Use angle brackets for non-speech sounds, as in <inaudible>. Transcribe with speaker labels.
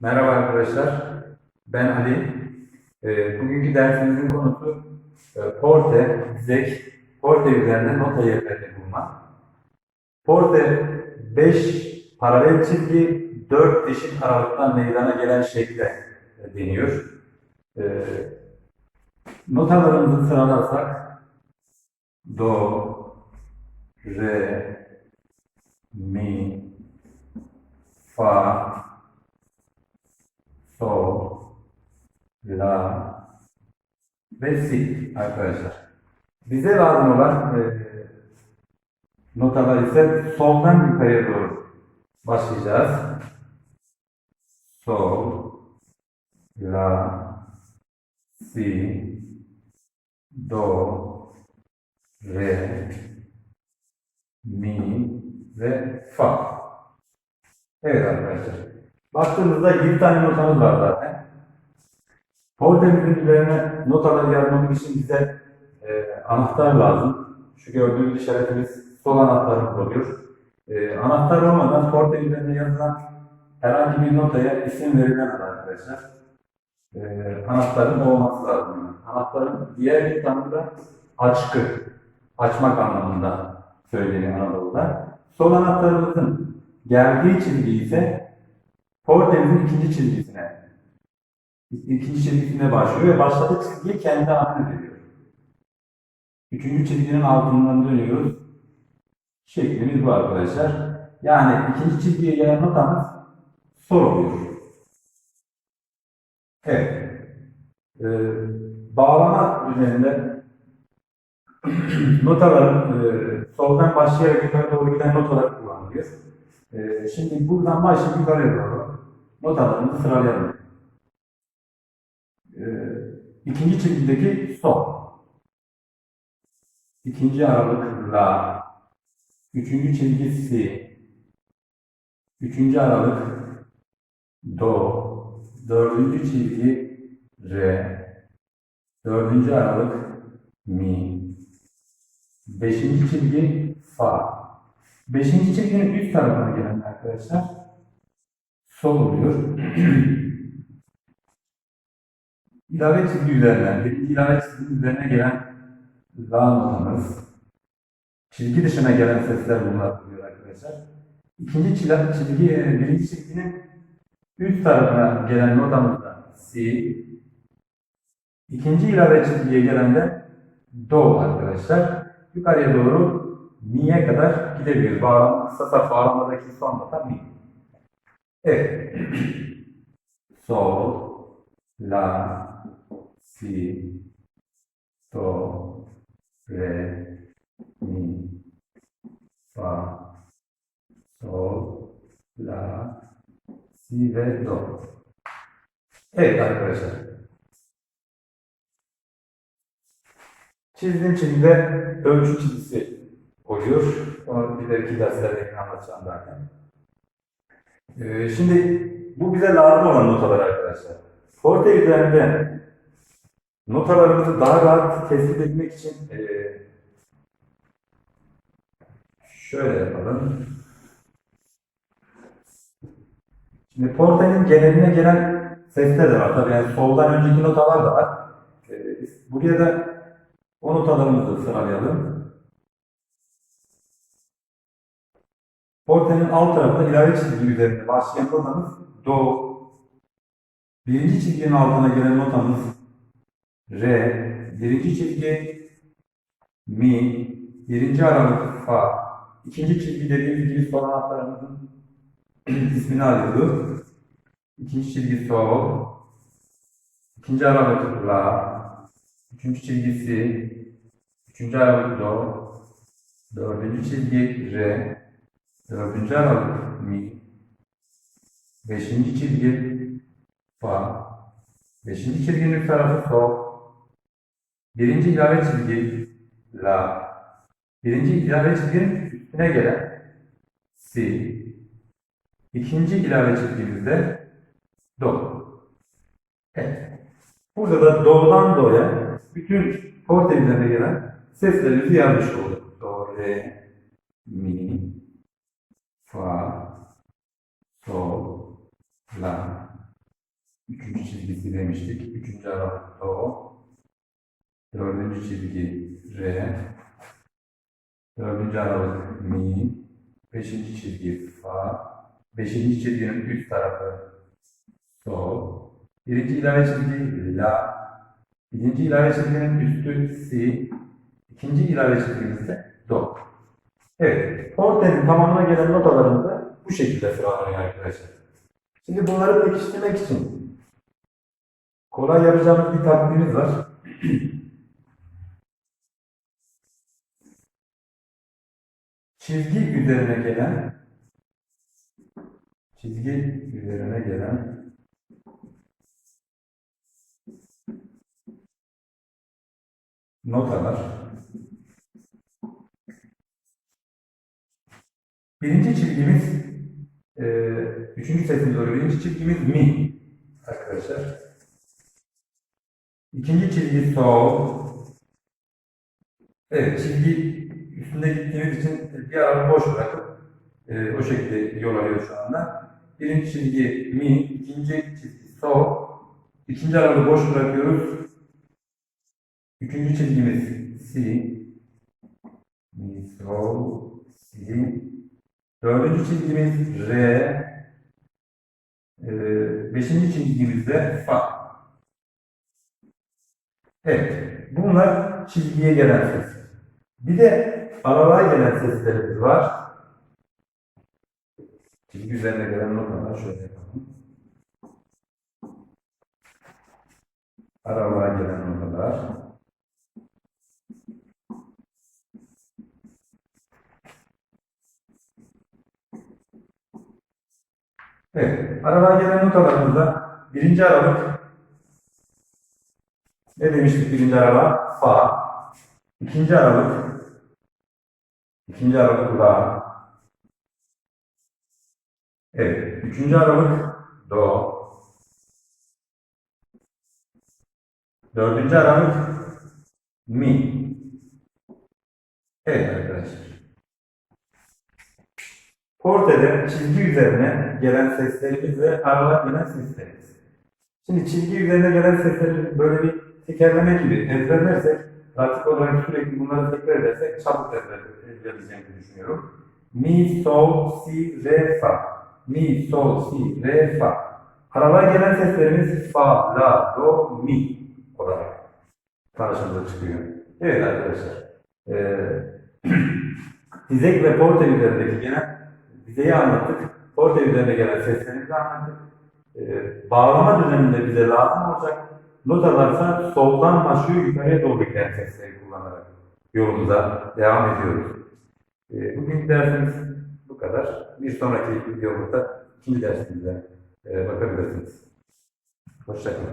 Speaker 1: Merhaba arkadaşlar, ben Ali. Ee, bugünkü dersimizin konusu e, porte, dizek, porte üzerinde nota yerlerini bulma. Porte 5 paralel çizgi 4 eşit aralıktan meydana gelen şekle e, deniyor. Ee, notalarımızı sıralarsak Do, Re, Mi, Fa, Sol, La ve Si arkadaşlar. Bize lazım olan e, notalar ise soldan yukarıya doğru başlayacağız. Sol, La, Si, Do, Re, Mi ve Fa. Evet arkadaşlar. Baktığımızda 7 tane notamız var zaten. Portemizin üzerine notaları yazmamız için bize e, anahtar lazım. Şu gördüğünüz işaretimiz sol anahtarımız oluyor. E, anahtar olmadan portem üzerine yazılan herhangi bir notaya isim verilemez arkadaşlar. E, anahtarın olması lazım. Anahtarın diğer bir tanımı da açkı. Açmak anlamında söyleniyor Anadolu'da. Sol anahtarımızın geldiği çizgi ise Portemizin ikinci çizgisine ikinci çizgisine başlıyor ve başladığı çizgiyi kendi haline veriyor. Üçüncü çizginin altından dönüyoruz. Şeklimiz bu arkadaşlar. Yani ikinci çizgiye gelen notamız sol oluyor. Evet. Ee, bağlama üzerinde <clears throat> notaların e, soldan başlayarak yukarı doğru giden notalar kullanılıyor. Ee, şimdi buradan başlayıp yukarıya doğru notalarımızı sıralayalım. Ee, ikinci çizgideki sol. İkinci aralık la. Üçüncü çizgi si. Üçüncü aralık do. Dördüncü çizgi re. Dördüncü aralık mi. Beşinci çizgi fa. Beşinci çizginin üst tarafına gelen arkadaşlar sol oluyor. <clears throat> ilave çizgi üzerinden, birinci ilave çizgi üzerine gelen notamız, çizgi dışına gelen sesler bunlar oluyor arkadaşlar. İkinci çizgi, çizgi e, birinci çizginin üst tarafına gelen notamız da si. İkinci ilave çizgiye gelen de do arkadaşlar. Yukarıya doğru mi'ye kadar gidebilir. Bağlam, kısa saf bağlamadaki son nota mi. Evet. <clears throat> Sol, la, si, do, re, mi, fa, sol, la, si ve do. Evet arkadaşlar. Çizdiğim çizgide ölçü çizgisi oluyor. Onu ileriki derslerde anlatacağım zaten. Ee, şimdi bu bize lazım olan notalar arkadaşlar. Forte üzerinde notalarımızı daha rahat tespit etmek için ee, şöyle yapalım. Şimdi Porte'nin geneline gelen sesler de var. Tabii yani soldan önceki notalar da var. Ee, buraya da o notalarımızı sıralayalım. Porte'nin alt tarafında ilave çizgi üzerinde başlayan notamız Do. Birinci çizginin altına gelen notamız Re. Birinci çizgi Mi. Birinci aralık Fa. İkinci çizgi dediğimiz gibi sol anahtarımızın ismini alıyordu. İkinci çizgi Sol. İkinci aralık La. Üçüncü çizgisi. Üçüncü aralık Do. Dördüncü çizgi Re. Dördüncü aralık Mi. Beşinci çizgi Fa. Beşinci çizginin tarafı Sol. Birinci ilave çizgi La. Birinci ilave çizginin üstüne gelen Si. İkinci ilave çizgimizde Do. Evet. Burada da Do'dan Do'ya bütün üzerine gelen seslerimizi yazmış olduk. Do, Re, Mi, Fa, Sol, La, Üçüncü çizgisi demiştik. Üçüncü aralık Do. Dördüncü çizgi Re. Dördüncü aralık Mi. Beşinci çizgi Fa. Beşinci çizginin üst tarafı Sol. Birinci ilave çizgi La. Birinci ilave çizginin üstü Si. İkinci ilave çizgimiz ise Do. Evet, portenin tamamına gelen notalarımız da bu şekilde sıralanıyor arkadaşlar. Şimdi bunları pekiştirmek için kolay yapacağımız bir taktiğimiz var. <clears throat> Çizgi üzerine gelen çizgi üzerine gelen notalar Birinci çizgimiz e, üçüncü sesimiz oluyor. Birinci çizgimiz mi arkadaşlar. İkinci çizgi sol. Evet çizgi üstünde gittiğimiz için bir ara boş bırakıp e, o şekilde yol alıyor şu anda. Birinci çizgi mi, ikinci çizgi sol. İkinci aralığı boş bırakıyoruz. Üçüncü çizgimiz si. Mi, sol, si. Dördüncü çizgimiz re. Ee, beşinci çizgimiz de fa. Evet. Bunlar çizgiye gelen ses. Bir de aralığa gelen seslerimiz var. Çizgi üzerine gelen notalar şöyle yapalım. Aralığa gelen notalar. Evet. Aralığa gelen notalarımızda birinci aralık ne demiştik birinci aralığa? Fa. İkinci aralık ikinci aralık La. Evet. Üçüncü aralık Do. Dördüncü aralık Mi. Evet arkadaşlar. Porte'de çizgi üzerine gelen seslerimiz ve aralığa gelen seslerimiz. Şimdi çizgi üzerine gelen sesleri böyle bir tekerleme gibi ezberlersek, pratik olarak sürekli bunları tekrar edersek çabuk ezber- ezberleyeceğimizi düşünüyorum. Mi, sol, si, re, fa. Mi, sol, si, re, fa. Aralığa gelen seslerimiz fa, la, do, mi olarak karşımıza çıkıyor. Evet arkadaşlar. Ee, <clears throat> Dizek ve porte üzerindeki gelen dizeyi anlattık. Porte üzerinde gelen seslerimizi anlattık. Ee, bağlama döneminde bize lazım olacak notalarsa soldan başlıyor yukarıya doğru giden sesleri kullanarak yolumuza devam ediyoruz. Ee, bugünkü dersimiz bu kadar. Bir sonraki videomuzda ikinci dersimize e, bakabilirsiniz. Hoşçakalın.